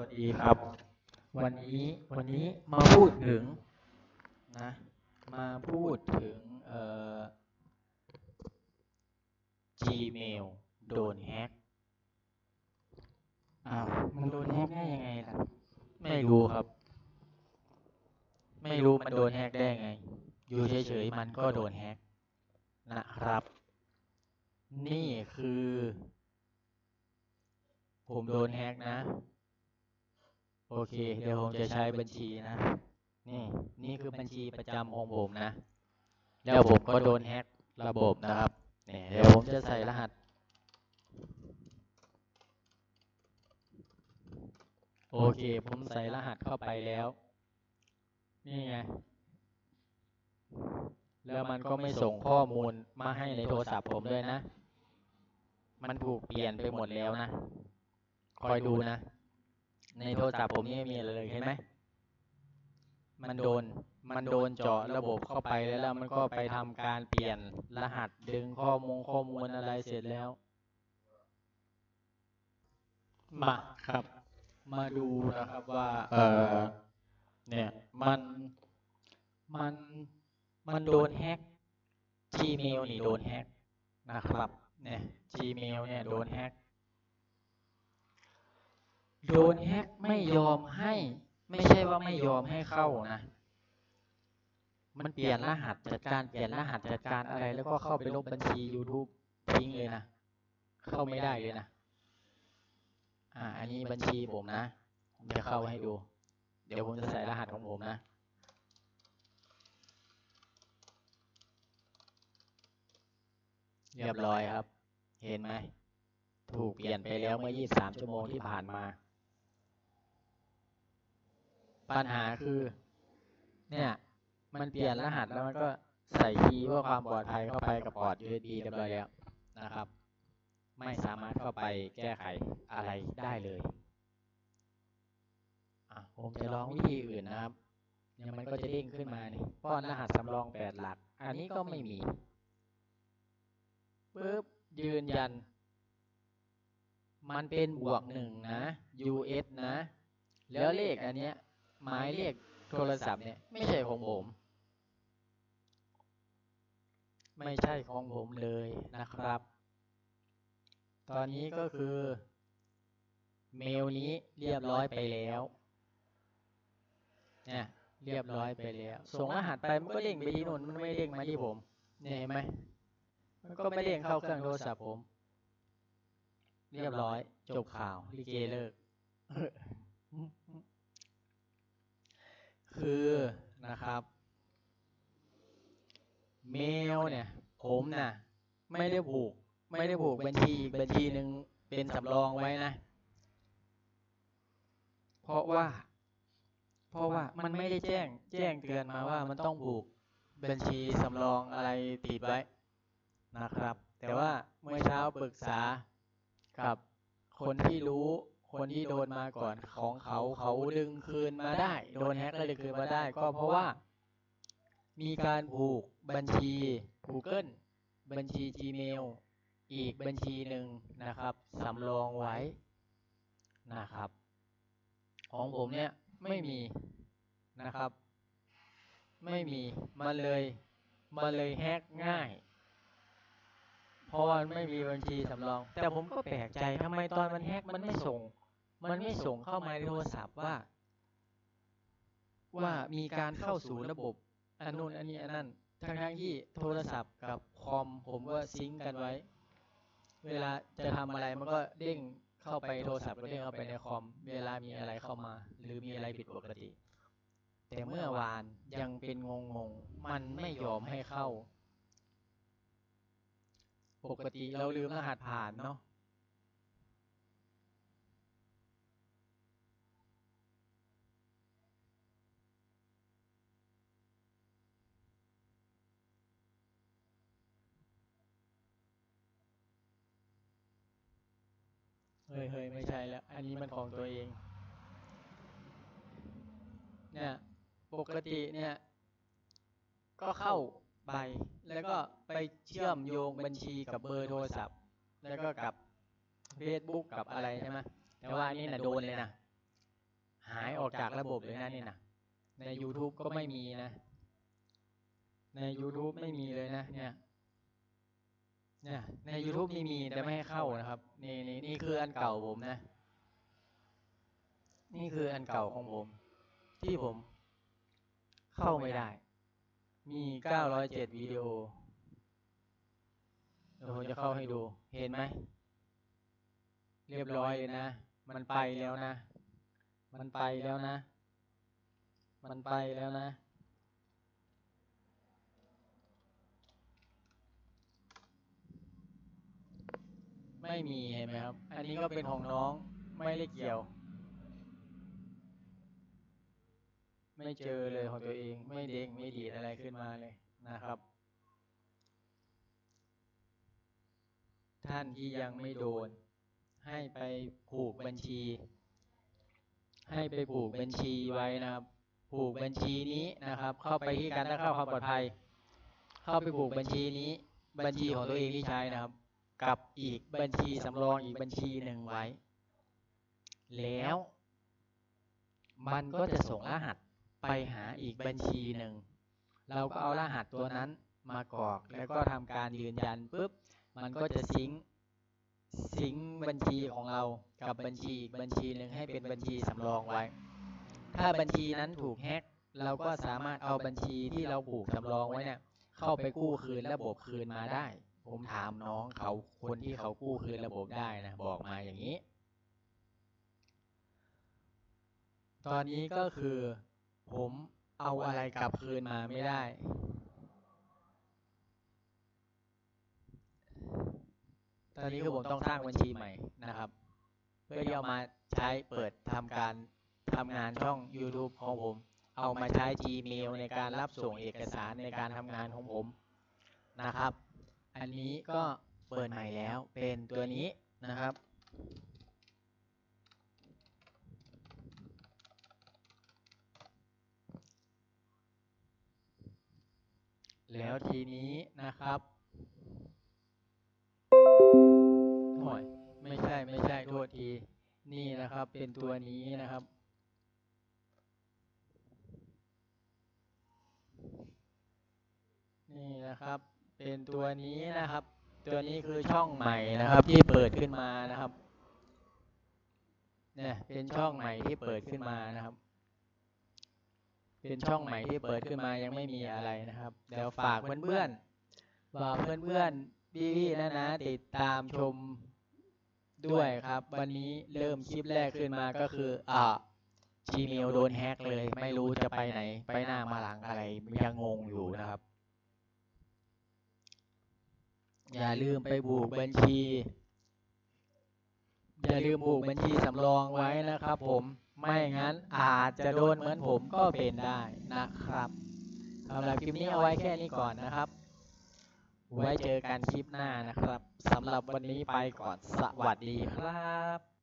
วัสดีครับ วันนี้วันนี้มาพูดถึงนะมาพูดถึงเอ่อ Gmail โดนแฮกอ้าวมันโดนแฮกได้ยังไงล่ะ ไม่รู้ครับ ไม่รู้มันโดนแฮกได้ไง อยู่เฉยๆมันก็โดนแฮกนะครับ นี่คือ ผมโดนแฮกนะ โอเค เดี๋ยวผมจะใช้บัญชีนะ นี่นี่คือบัญชีประจำของผมนะ แล้วผมก็โดนแฮ็กระบบนะครับเนี่ยเดี๋ยวผมจะใส่รหัส โอเค ผมใส่รหัสเข้าไปแล้ว นี่ไง แล้วมันก็ไม่ส่งข้อมูลมาให้ในโทรศัพท์ผมด้วยนะ มันถูกเปลี่ยนไปหมดแล้วนะ คอยดูนะ ในโทรศัพท์ผมนี่ไม่มีอะไรเลยเห็นไหมมันโดนมันโดนเจาะระบบเข้าไปแล้วแล้วมันก็ไปทำการเปลี่ยนรหัสดึงข้อมูลข้อมูลอะไรเสร็จแล้ว มาครับ มาดูนะครับว่า เออเนี่ย มันมันมันโดนแฮ็ก Gmail นี่โดนแฮ็กนะครับ เนี่ย Gmail เนี่ยโดนแฮ็ก โดนแฮ็กไม่ยอมให้ ไม่ใช่ว่าไม่ยอมให้เข้านะ มันเปลี่ยนรหัสจัดการเปลี่ยนรหัสจัดการอะไร แล้วก็เข้าไปลบบัญชี YouTube ทิ้งเลยนะ เข้าไม่ได้เลยนะ อ่า อันนี้บัญชีผมนะ ผมจะเข้าให้ดู เดี๋ยวผมจะใส่รหัสของผมนะเรียบร้อยครับ เห็นไหม ถูกเปลี่ยนไปแล้วเมื่อ 23 ชั่วโมงที่ผ่านมา ปัญหาคือ เนี่ย มันเปลี่ยนรหัสแล้วมันก็ใส่คีย์เพื่อความปลอดภัยเข้าไปกับพอร์ต USB เรียบร้อยแล้วนะครับ ไม่สามารถเข้าไปแก้ไขอะไรได้เลยอะผมจะลองวิธีอื่นนะครับเนี่ยมันก็จะเด้งขึ้นมานี่ป้อนรหัสสำรอง8หลัก อันนี้ก็ไม่มีปึ๊บยืนยัน มันเป็นบวกหนึ่งนะ US นะ แล้วเลขอันเนี้ย หมายเลขโทรศัพท์เนี่ย ไม่ใช่ของผม ไม่ใช่ของผมเลยนะครับ ตอนนี้ก็คือ เมลนี้เรียบร้อยไปแล้วเนี่ยเรียบร้อยไปแล้ว ส่งรหัสไปมันก็เด้งไปที่นู่นมันไม่เด้งมาที่ผมเนี่ยเห็นไหมมันก็ไม่เด้งเข้าเครื่องโทรศัพท์ผม เรียบร้อย จบข่าวลิเกเลิก คือนะครับ เมลเนี่ย ผมน่ะ ไม่ได้ผูก ไม่ได้ผูกบัญชีบัญชีหนึ่งเป็นสำรองไว้นะ เพราะว่า เพราะว่ามันไม่ได้แจ้ง แจ้งเตือนมาว่ามันต้องผูกบัญชีสำรองอะไรติดไว้นะครับ แต่ว่าเมื่อเช้าปรึกษากับคนที่รู้ คนที่โดนมาก่อนของเขาเขาดึงคืนมาได้ โดนแฮ็กแล้วดึงคืนมาได้ ก็เพราะว่า มีการผูกบัญชี Google บัญชี Gmail อีกบัญชีหนึ่งนะครับสำรองไว้นะครับ ของผมเนี่ยไม่มีนะครับ ไม่มีมันเลยมันเลยแฮกง่าย เพราะว่ามันไม่มีบัญชีสำรอง แต่ผมก็แปลกใจทำไมตอนมันแฮกมันไม่ส่ง มันไม่ส่งเข้ามาในโทรศัพท์ว่า ว่ามีการเข้าสู่ระบบ อันนู้นอันนี้อันนั้นทั้งทั้งที่โทรศัพท์กับคอมผมก็ซิงก์กันไว้ เวลาจะทำอะไรมันก็เด้งเข้าไปโทรศัพท์ก็เด้งเข้าไปในคอม เวลามีอะไรเข้ามา หรือมีอะไรผิดปกติ แต่เมื่อวานยังเป็นงงงๆมันไม่ยอมให้เข้า ปกติเราลืมรหัสผ่านเนาะเฮ้ยเฮ้ยไม่ใช่แล้ว อันนี้มันของตัวเอง เนี่ย ปกติเนี่ย ก็เข้า ไป แล้วก็ไปเชื่อมโยงบัญชีกับเบอร์โทรศัพท์ แล้วก็กับ Facebook กับอะไรใช่ไหมแต่ว่านนี้นะโดนเลยนะหายออกจากระบบเลยนะนี่นะใน YouTube ก็ไม่มีนะ ใน YouTube ไม่มีเลยนะเนี่ยเนี่ยใน YouTube นี่มีแต่ไม่ให้เข้านะครับ นี่นี่นี่คืออันเก่าผมนะ นี่คืออันเก่าของผม ที่ผมเข้าไม่ได้ มี 907 วิดีโอเดี๋ยวผมจะเข้าให้ดู เห็นไหม เรียบร้อยเลยนะ มันไปแล้วนะ มันไปแล้วนะ มันไปแล้วนะ ไม่มีเห็นไหมครับ อันนี้ก็เป็นของน้อง ไม่ได้เกี่ยว ไม่เจอเลยของตัวเอง ไม่เด้งไม่ดีดอะไรขึ้นมาเลยนะครับ ท่านที่ยังไม่โดน ให้ไปผูกบัญชี ให้ไปผูกบัญชีไว้นะครับ ผูกบัญชีนี้นะครับ เข้าไปที่การตั้งค่าความปลอดภัย เข้าไปผูกบัญชีนี้ บัญชีของตัวเองที่ใช้นะครับ กับอีกบัญชีสำรองอีกบัญชีหนึ่งไว้ แล้วมันก็จะส่งรหัส ไปหาอีกบัญชีหนึ่ง เราก็เอารหัสตัวนั้นมากรอกแล้วก็ทำการยืนยันปุ๊บ มันก็จะซิงซิงบัญชีของเรากับบัญชีอีกบัญชีหนึ่งให้เป็นบัญชีสำรองไว้ ถ้าบัญชีนั้นถูกแฮ็กเราก็สามารถเอาบัญชีที่เราผูกสำรองไว้เนี่ยเข้าไปกู้คืนระบบคืนมาได้ ผมถามน้องเขาคนที่เขากู้คืนระบบได้นะบอกมาอย่างนี้ ตอนนี้ก็คือ ผมเอาอะไรกลับคืนมาไม่ได้ตอนนี้คือผมต้องสร้างบัญชีใหม่นะครับ เพื่อที่เอามาใช้เปิดทำการทำงานช่อง YouTube ของผม เอามาใช้ Gmail ในการรับส่งเอกสารในการทำงานของผมนะครับ อันนี้ก็เปิดใหม่แล้วเป็นตัวนี้นะครับ แล้วทีนี้นะครับโอ้ยไม่ใช่ไม่ใช่โทษที นี่นะครับเป็นตัวนี้นะครับ นี่นะครับ เป็นตัวนี้นะครับ ตัวนี้คือช่องใหม่นะครับ ที่เปิดขึ้นมานะครับ เนี่ยเป็นช่องใหม่ที่เปิดขึ้นมานะครับ เป็นช่องใหม่ที่เปิดขึ้นมายังไม่มีอะไรนะครับเดี๋ยวฝากเพื่อนๆฝากเพื่อนๆพี่ๆนะนะติดตามชมด้วยครับ วันนี้เริ่มคลิปแรกขึ้นมาก็คืออ่า Gmail โดนแฮกเลย ไม่รู้จะไปไหน ไปหน้ามาหลังอะไรยังงงอยู่นะครับ อย่าลืมไปบูกบัญชี อย่าลืมบูกบัญชีสำรองไว้นะครับผม ไม่งั้นอาจจะโดนเหมือนผมก็เป็นได้นะครับสำหรับคลิปนี้เอาไว้แค่นี้ก่อนนะครับ ไว้เจอกันคลิปหน้านะครับสำหรับวันนี้ไปก่อนสวัสดีครับ